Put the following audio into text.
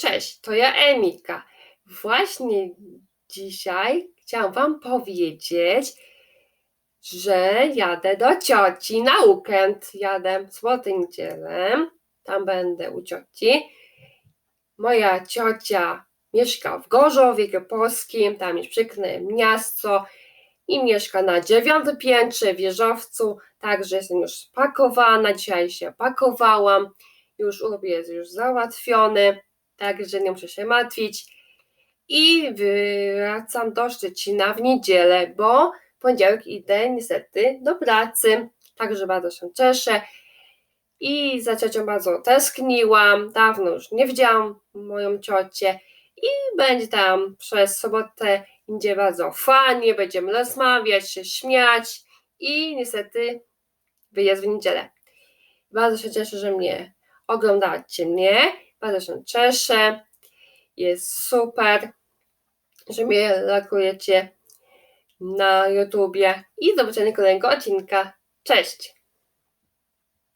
Cześć, to ja Emika. Właśnie dzisiaj chciałam Wam powiedzieć, że jadę do cioci na weekend. Jadę niedzielę. Tam będę u cioci. Moja ciocia mieszka w Gorzowie Wielkopolskim, tam jest piękne miasto i mieszka na dziewiątym piętrze wieżowcu, także jestem już spakowana, dzisiaj się pakowałam, już jest już załatwiony, także nie muszę się martwić. I wracam do Szczecina w niedzielę, bo poniedziałek idę niestety do pracy, także bardzo się cieszę. I za ciocią bardzo tęskniłam, dawno już nie widziałam moją ciocię i będzie tam przez sobotę będzie bardzo fajnie, będziemy rozmawiać, się śmiać. I niestety wyjazd w niedzielę. Bardzo się cieszę, że mnie oglądacie mnie, bardzo się cieszę, jest super, że mnie lajkujecie na YouTubie i do zobaczenia kolejnego odcinka. Cześć!